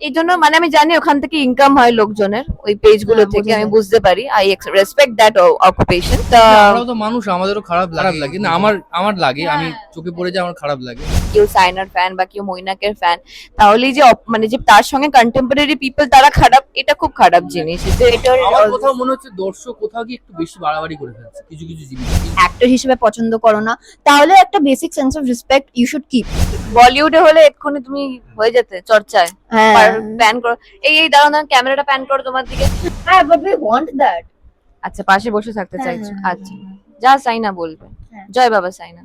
এই জন্য মানে আমি জানি ওখান থেকে ইনকাম হয় লোকজনের ওই পেজগুলো হ্যাঁ, থেকে আমি বুঝতে পারি। আই রেসপেক্ট দ্যাট অকুপেশন তা আমরাও তো মানুষ আমাদেরও খারাপ খারাপ লাগে না আমার আমার লাগে আমি চোখে পড়ে যায় আমার খারাপ লাগে। কেউ সাইনার ফ্যান বা কেউ মৈনাকের ফ্যান তাহলেই যে মানে যে তার সঙ্গে কন্টেম্পোরারি পিপল তারা খারাপ এটা খুব খারাপ জিনিস। তো এটা আমার কোথাও মনে হচ্ছে দর্শক কোথাও কি একটু বেশি বাড়াবাড়ি করে ফেলছে কিছু কিছু জিনিস। অ্যাক্টর হিসেবে পছন্দ করো না। তাহলে একটা basic sense of respect you should keep বলিউডে হলে এক্ষুনি তুমি হয়ে যেতে চর্চায়। হ্যাঁ। প্যান করো এই এই দাঁড়ান দাঁড়ান ক্যামেরাটা প্যান করো তোমার দিকে। হ্যাঁ বাট উই ওয়ান্ট দ্যাট আচ্ছা পাশে বসে থাকতে হ্যাঁ, চাইছো। হ্যাঁ, আচ্ছা যা সাইনা বলবে। হ্যাঁ। জয় বাবা সাইনা।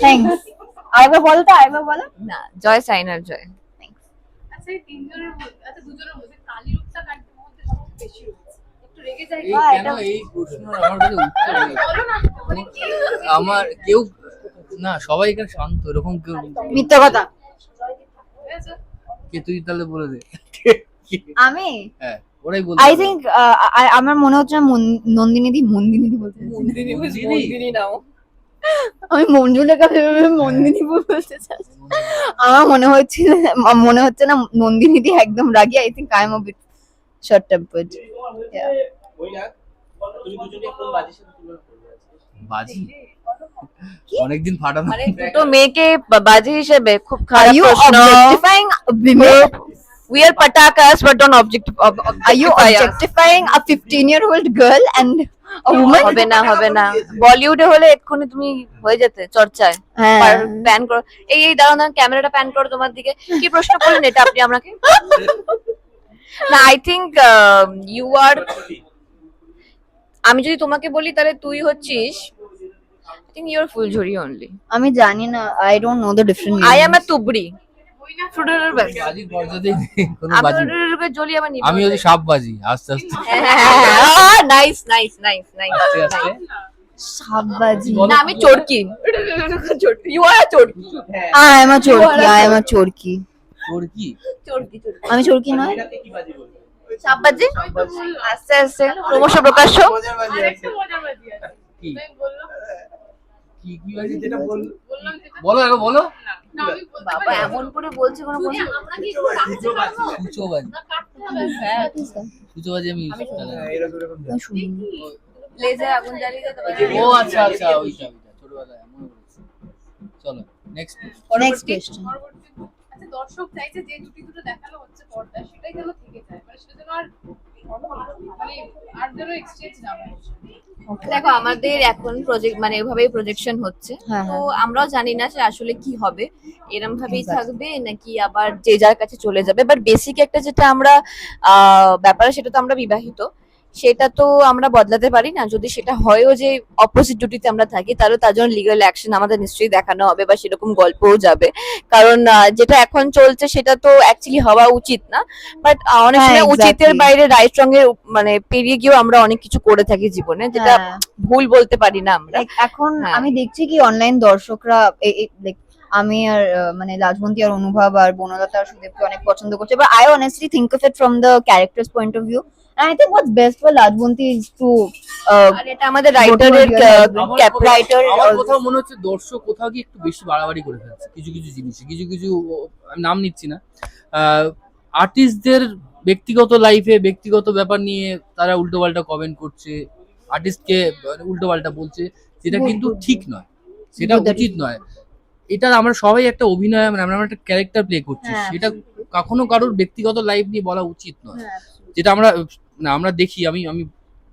থ্যাঙ্কস আরেকবার বলো তো আরেকবার বলো। না জয় সাইনার জয়। আচ্ছা এই তিনজনের মধ্যে আচ্ছা দুজনের মধ্যে কালি রূপটা কাটতে মধ্যে সবচেয়ে বেশি আমার না মানে কি আমার কেউ না সবাই এখানে শান্ত এরকম কেউ মিথ্যা কথা? কে তুই তাহলে বলে দে। আমি? হ্যাঁ ওরাই বল আই থিঙ্ক আমার মনে হচ্ছে না মন- নন্দিনী দি মন্দিনী বলতে চাইছি। আমি মঞ্জুলেখা ভেবে মন্দিনী বলতে চাচ্ছি। আমার মনে হচ্ছিল মনে হচ্ছে না নন্দিনী দি একদম রাগি। I think I am a bit short tempered বাজি? অনেকদিন ফাটানো মানে দুটো মেয়েকে বাজে হিসেবে খুব খারাপ প্রশ্ন। Women? we are patakas but don't object ob- Are you objectifying a 15 year old girl and a woman? হবে না হবে না। বলিউডে হলে এক্ষুনি তুমি হয়ে যেতে চর্চায়। প্যান করো। এই এই দাঁড়ান দাঁড়ান ক্যামেরাটা প্যান করো তোমার দিকে। কি প্রশ্ন করলেন এটা আপনি আমাকে? না আই থিঙ্ক ইউ আর আমি যদি তোমাকে বলি তাহলে তুই হচ্ছিস আই থিঙ্ক ইউ আর ফুলঝুরি অনলি আমি জানি না I don't know the different I am a তুবড়ি। আমি হচ্ছে সাপ বাজি আস্তে আস্তে। নাইস নাইস নাইস নাইস আস্তে আস্তে। না আমি চোরকি। ইউ আর চোরকি। আই এম আ চোরকি আই এম আ চোরকি। চোরকি। চোরকি? আমি চোরকি নয়। সাববাজি আস্তে আস্তে ক্রমশ প্রকাশ্য আরেকটা মজার বাজি আছে। কি? আমি বললাম কি কি বাজি যেটা বলো? বলো না না আমি বলতে বাবা এমন করে বলছে কোনো না, কথা? আমরা কি একটু রাখতে পারব? সুচো বাজি না কাটতে হবে। হ্যাঁ সুচো বাজি আমি। শুনিনি লেজে আগুন জ্বালিয়ে ও আচ্ছা আচ্ছা ওইটা ওইটা ছোটবেলায় মনে পড়েছে চলো নেক্সট নেক্সট কোশ্চেন আচ্ছা দর্শক চাইছে যে জুটি দুটো দেখানো হচ্ছে পর্দায় সেটাই যেন থেকে যায়। মানে সেটা যেন আর মানে আর যেন এক্সচেঞ্জ না হয়। দেখো আমাদের এখন প্রজেক্ট মানে এভাবেই প্রজেকশন হচ্ছে। হ্যাঁ, তো হ্যাঁ। আমরাও জানি না যে আসলে কি হবে। এরম ভাবেই থাকবে নাকি আবার যে যার কাছে চলে যাবে। বাট বেসিক একটা যেটা আমরা আহ, ব্যাপার সেটা তো আমরা বিবাহিত। সেটা তো আমরা বদলাতে পারি না। যদি সেটা হয়ও যে অপোজিট ডিউটিতে আমরা থাকি তাহলে তার জন্য লিগাল অ্যাকশন আমাদের নিশ্চয়ই দেখানো হবে বা সেরকম গল্পও যাবে। কারণ যেটা এখন চলছে সেটা তো অ্যাকচুয়ালি হওয়া উচিত না। বাট অনেক হ্যাঁ, সময় উচিতের বাইরে রাইট রঙের মানে পেরিয়ে গিয়েও আমরা অনেক কিছু করে থাকি জীবনে যেটা হ্যাঁ। ভুল বলতে পারি না আমরা। এখন হ্যাঁ। আমি দেখছি কি অনলাইন দর্শকরা আমি আর মানে রাজবন্তী আর অনুভব আর বনলতা আর সুদেবকে অনেক পছন্দ করছে। But I honestly think of it from the characters point of view I I think best best for is to uh, এটা আমাদের রাইটারের ক্যাপ রাইটার আমার কোথাও মনে হচ্ছে দর্শক কোথাও কি একটু বেশি বাড়াবাড়ি করে ফেলছে। কিছু কিছু জিনিসে কিছু কিছু নাম নিচ্ছি না। আর্টিস্টদের ব্যক্তিগত লাইফে ব্যক্তিগত ব্যাপার নিয়ে তারা উল্টোপাল্টা কমেন্ট করছে। আর্টিস্টকে উল্টোপাল্টা বলছে যেটা Good, কিন্তু ঠিক নয়। সেটা উচিত নয়। এটা আমরা সবাই একটা অভিনয় মানে আমরা একটা ক্যারেক্টার প্লে করছি। হ্যাঁ, সেটা কখনো কারোর ব্যক্তিগত লাইফ নিয়ে বলা উচিত নয়। হ্যাঁ, যেটা আমরা না আমরা দেখি আমি আমি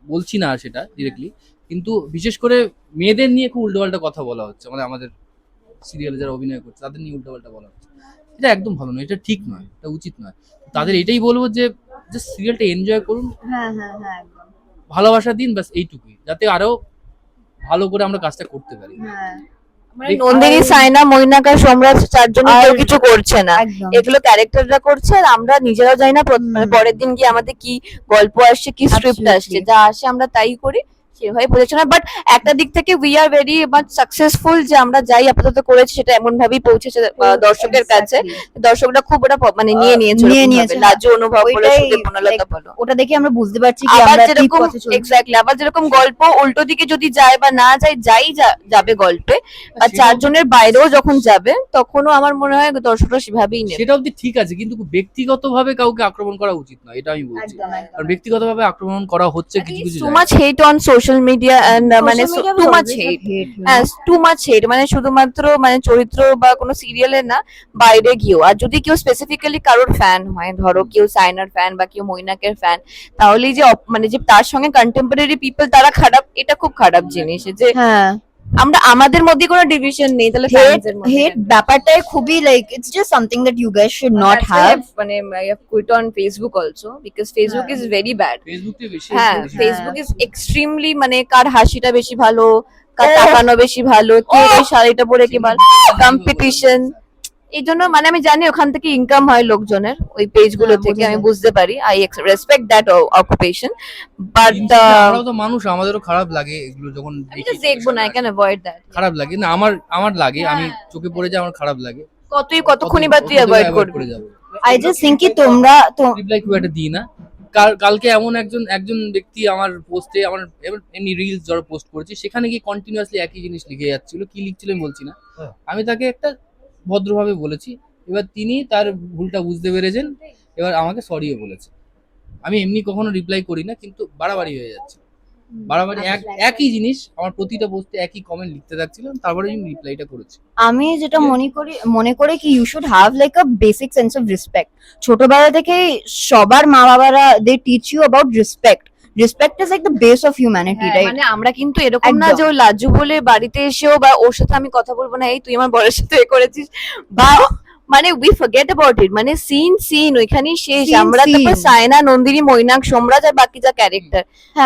বলছি না সেটা ডিরেক্টলি কিন্তু বিশেষ করে মেয়েদের নিয়ে খুব উল্টোপাল্টা কথা বলা হচ্ছে মানে আমাদের সিরিয়ালে যারা অভিনয় করছে তাদের নিয়ে উল্টোপাল্টা বলা হচ্ছে। এটা একদম ভালো নয় এটা ঠিক নয় এটা উচিত নয়। তাদের এটাই বলব যে জাস্ট সিরিয়ালটা এনজয় করুন। হ্যাঁ। ভালোবাসা দিন ব্যাস এইটুকুই যাতে আরও ভালো করে আমরা কাজটা করতে পারি। নন্দিনী সাইনা মৈনাকা সম্রাট চারজন কেউ আর- কিছু করছে না এগুলো ক্যারেক্টাররা করছে আর আমরা নিজেরাও জানি না। পরের দিন গিয়ে আমাদের কি গল্প আসছে কি স্ক্রিপ্ট. আসছে যা আসে আমরা তাই করি সেভাবে বোঝাচ্ছে না বাট একটা দিক থেকে we are very much successful যে আমরা যাই আপাতত করেছি সেটা এমন ভাবেই পৌঁছেছে দর্শকের কাছে। দর্শকরা খুব ওটা মানে নিয়ে নিয়েছে নিয়ে নিয়েছে। লাজু অনুভব বলো বলো। ওটা দেখে আমরা বুঝতে পারছি কি আমরা যেরকম এক্স্যাক্টলি আবার যেরকম গল্প উল্টো দিকে যদি যায় বা না যায় যাই যাবে গল্পে বা চারজনের বাইরেও যখন যাবে তখনও আমার মনে হয় দর্শকরা সেভাবেই নেবে। সেটা অব্দি ঠিক আছে কিন্তু ব্যক্তিগতভাবে কাউকে আক্রমণ করা উচিত নয় এটা আমি বলছি। কারণ ব্যক্তিগতভাবে আক্রমণ করা হচ্ছে কিছু কিছু জায়গায়। Much hate on social media and মানে টু মাচ হেট হ্যাঁ টু মাচ হেট মানে শুধুমাত্র মানে চরিত্র বা কোনো সিরিয়ালের না বাইরে গিয়েও। আর যদি কেউ স্পেসিফিক্যালি কারোর ফ্যান হয় ধরো কেউ সাইনার ফ্যান বা কেউ মৈনাকের ফ্যান তাহলেই যে মানে যে তার সঙ্গে কন্টেম্পোরারি পিপল তারা খারাপ এটা খুব খারাপ জিনিস। যে হ্যাঁ। আমরা আমাদের মধ্যে কোনো ডিভিশন নেই তাহলে হেট? ব্যাপারটাই খুবই like it's just something that you guys should not have মানে I have quit on Facebook also because Facebook is very bad হ্যাঁ ফেসবুক ইজ এক্সট্রিমলি মানে কার হাসিটা বেশি ভালো কার Oh. তাকানো বেশি ভালো কে Oh. শাড়িটা পরে কে ভালো কম্পিটিশন এই জন্য মানে আমি জানি ওখান থেকে ইনকাম হয় লোকজনের ওই পেজগুলো হ্যাঁ, থেকে আমি বুঝতে পারি। I respect that occupation but আমরাও তো মানুষ আমাদেরও খারাপ লাগে এগুলো যখন আমি তো দেখব না কেন অ্যাভয়েড দ্যাট খারাপ লাগে। না আমার আমার লাগে আমি চোখে পড়ে যায় আমার খারাপ লাগে। কতই কতক্ষণই বা তুই অ্যাভয়েড করবি? আই জাস্ট থিংক কি তোমরা তো রিপ্লাই খুব একটা দিই না। কাল কালকে এমন একজন একজন ব্যক্তি আমার পোস্টে আমার এমনি রিলস যারা পোস্ট করেছি সেখানে গিয়ে কন্টিনিউয়াসলি একই জিনিস লিখে যাচ্ছিল কি লিখছিল আমি বলছি না। হ্যাঁ। আমি তাকে একটা ভদ্রভাবে বলেছি। এবার তিনি তার ভুলটা বুঝতে পেরেছেন। এবার আমাকে সরিও বলেছে। আমি এমনি কখনো রিপ্লাই করি না কিন্তু বাড়াবাড়ি হয়ে যাচ্ছে। বাড়াবাড়ি এক একই জিনিস আমার প্রতিটা পোস্টে একই কমেন্ট লিখতে থাকছিলাম তারপরে আমি রিপ্লাইটা করেছি। আমি যেটা মনে করি মনে করে কি you should have like a basic sense of respect ছোটবেলা থেকে সবার মা বাবারা they teach you about respect respect is like the base of humanity right মানে আমরা কিন্তু এরকম না যে ও লাজু বলে বাড়িতে এসেও বা ওর সাথে আমি কথা বলব না এই তুই আমার বরের সাথে এ করেছিস। বা মানে উই ফরগেট অ্যাবাউট ইট মানে সিন সিন ওইখানেই শেষ। আমরা তারপর. সায়না নন্দিনী মৈনাক সোমরাজ আর বাকি যা ক্যারেক্টার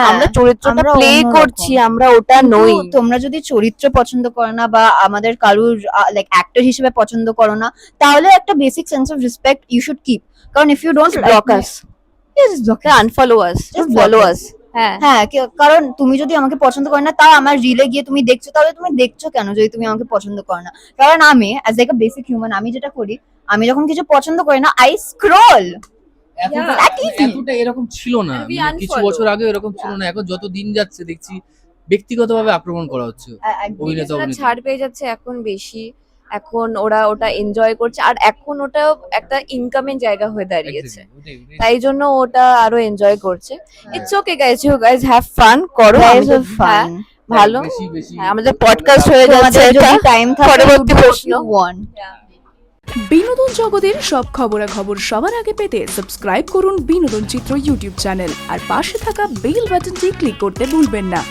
আমরা চরিত্রটা প্লে করছি আমরা ওটা নই। তোমরা যদি চরিত্র পছন্দ করো না বা আমাদের কারুর লাইক অ্যাক্টর হিসেবে পছন্দ করো না তাহলে একটা basic sense of respect you should keep কারণ if you don't block us unfollow us follow us হ্যাঁ। হ্যাঁ কারণ তুমি যদি আমাকে পছন্দ করো না তাও আমার রিলে গিয়ে তুমি দেখছ তাহলে তুমি দেখছ কেন যদি তুমি আমাকে পছন্দ করো না? কারণ আমি অ্যাজ লাইক বেসিক হিউম্যান আমি যেটা করি আমি যখন কিছু পছন্দ করি না আই স্ক্রল এতটা এরকম ছিল না। মানে কিছু বছর আগে এরকম ছিল না এখন যত দিন যাচ্ছে দেখছি ব্যক্তিগতভাবে আক্রমণ করা হচ্ছে অভিনেতা ছাড় পেয়ে যাচ্ছে এখন বেশি। এখন ওরা ওটা এনজয় করছে আর এখন ওটা একটা ইনকামের জায়গা হয়ে দাঁড়িয়েছে। তাই জন্য ওটা আরও এনজয় করছে। It's okay guys you guys have fun করো তো- হ্যাঁ, ভালো। বেশি হ্যাঁ, আমাদের পডকাস্ট হয়ে যাচ্ছে এটা। টাইম থাকে পরবর্তী প্রশ্ন। ওয়ান বিনোদন জগতের সব খবরাখবর সবার আগে পেতে সাবস্ক্রাইব করুন বিনোদন চিত্র ইউটিউব চ্যানেল আর পাশে থাকা বেল বাটনটি ক্লিক করতে ভুলবেন না।